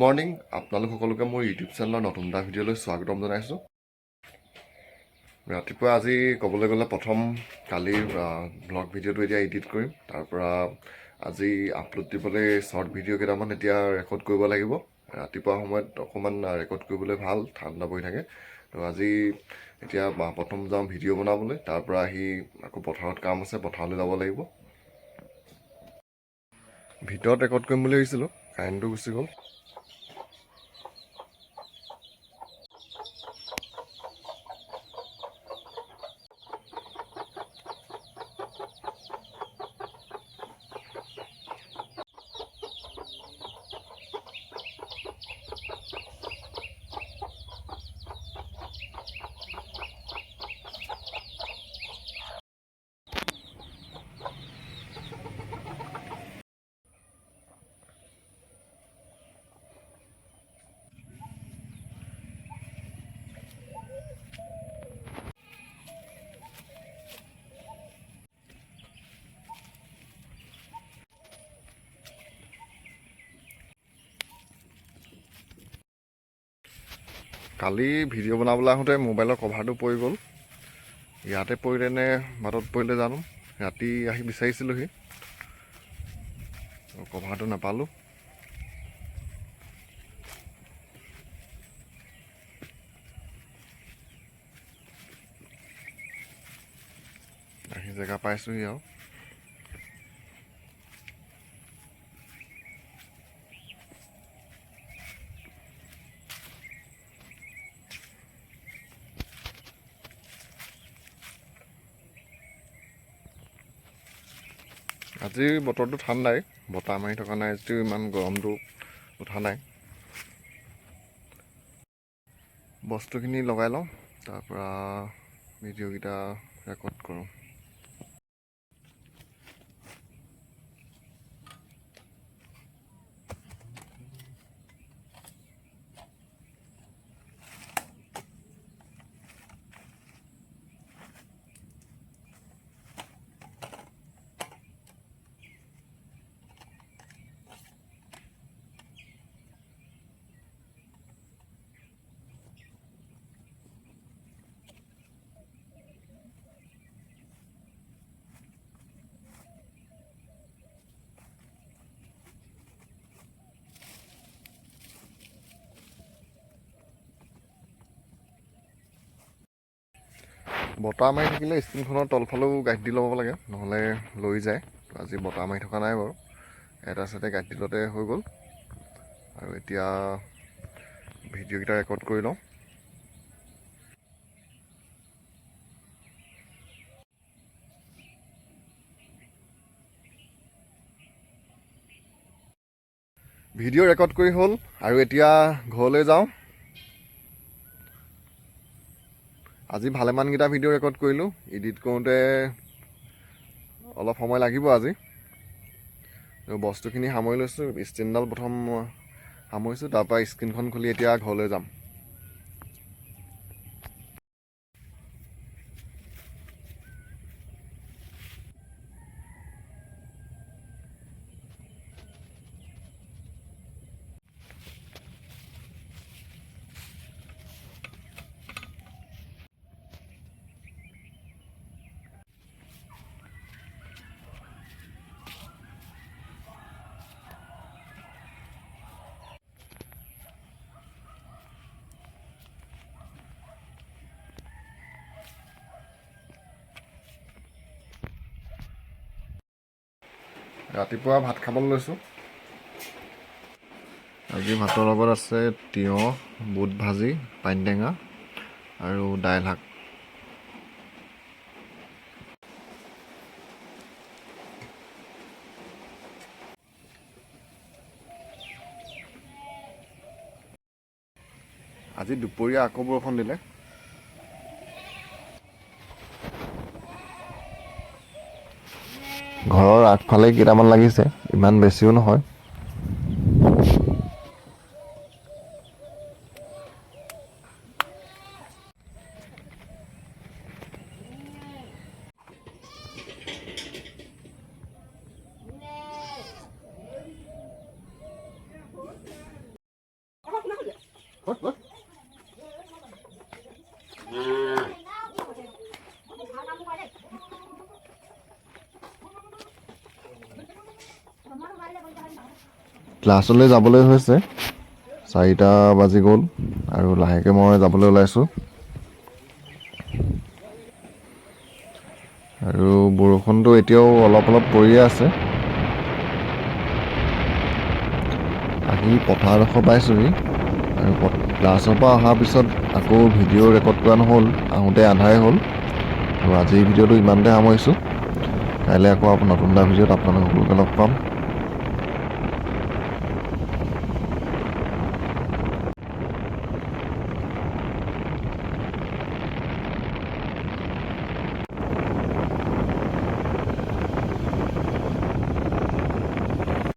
Morning আপোনালোক সকলোকে মোৰ ইউটিউব চেনেলৰ নতুন এটা ভিডিঅ'লৈ স্বাগতম জনাইছোঁ। ৰাতিপুৱা আজি ক'বলৈ গ'লে প্ৰথম কালিৰ ব্লগ ভিডিঅ'টো এতিয়া এডিট কৰিম। তাৰ পৰা আজি আপলোড দিবলৈ শ্বৰ্ট ভিডিঅ' কেইটামান এতিয়া ৰেকৰ্ড কৰিব লাগিব। ৰাতিপুৱা সময়ত অকণমান ৰেকৰ্ড কৰিবলৈ ভাল ঠাণ্ডা পৰি থাকে। তো আজি এতিয়া প্ৰথম যাওঁ ভিডিঅ' বনাবলৈ। তাৰ পৰা আহি আকৌ পথাৰত কাম আছে পথাৰলৈ যাব লাগিব। ভিতৰত ৰেকৰ্ড কৰিম বুলি ভাবিছিলোঁ কাৰেণ্টটো গুচি গ'ল। কালি ভিডিঅ' বনাবলৈ আহোঁতে মোবাইলৰ কভাৰটো পৰি গ'ল। ইয়াতে পৰিলে নে বাটত পৰিলে জানো? ৰাতি আহি বিচাৰিছিলোঁহি। কভাৰটো নাপালোঁ। আহি জেগা পাইছোঁহি আৰু। আজি বতৰটো ঠাণ্ডাই বতাহ মাৰি থকা নাই যদিও ইমান গৰমটো উঠা নাই। বস্তুখিনি লগাই লওঁ তাৰপৰা ভিডিঅ'কেইটা ৰেকৰ্ড কৰোঁ। বতাহ মাৰি থাকিলে স্ক্ৰীণখনৰ তলফালেও গাঁঠি দি ল'ব লাগে নহ'লে লৰি যায়। আজি বতাহ মাৰি থকা নাই বাৰু। এটা চাইডে গাঁঠি দিলতে হৈ গ'ল। আৰু এতিয়া ভিডিঅ'কেইটা ৰেকৰ্ড কৰি লওঁ। ভিডিঅ' ৰেকৰ্ড কৰি হ'ল আৰু এতিয়া ঘৰলৈ যাওঁ। আজি ভালেমানকেইটা ভিডিঅ' ৰেকৰ্ড কৰিলোঁ। এডিট কৰোঁতে অলপ সময় লাগিব আজি। বস্তুখিনি সামৰি লৈছোঁ ষ্টেণ্ডডাল প্ৰথম সামৰিছোঁ তাৰপৰা স্ক্ৰীণখন খুলি এতিয়া ঘৰলৈ যাম। ৰাতিপুৱা ভাত খাবলৈ লৈছোঁ। আজি ভাতৰ লগত আছে তিয়ঁহ বুট ভাজি পানীটেঙা আৰু দাইল শাক। আজি দুপৰীয়া আকৌ বৰষুণ দিলে। ঘৰৰ আগফালে কেইটামান লাগিছে ইমান বেছিও নহয়। ক্লাছলৈ যাবলৈ হৈছে। চাৰিটা বাজি গ'ল আৰু লাহেকৈ মই যাবলৈ ওলাইছোঁ। আৰু বৰষুণটো এতিয়াও অলপ অলপ পৰিয়ে আছে। আহি পথাৰডোখৰ পাইছোঁহি। আৰু ক্লাছৰ পৰা অহাৰ পিছত আকৌ ভিডিঅ' ৰেকৰ্ড কৰা নহ'ল আহোঁতে আন্ধাৰে হ'ল। আৰু আজিৰ ভিডিঅ'টো ইমানতে সামৰিছোঁ। কাইলৈ আকৌ নতুন এটা ভিডিঅ'ত আপোনালোক সকলোকে লগ পাম।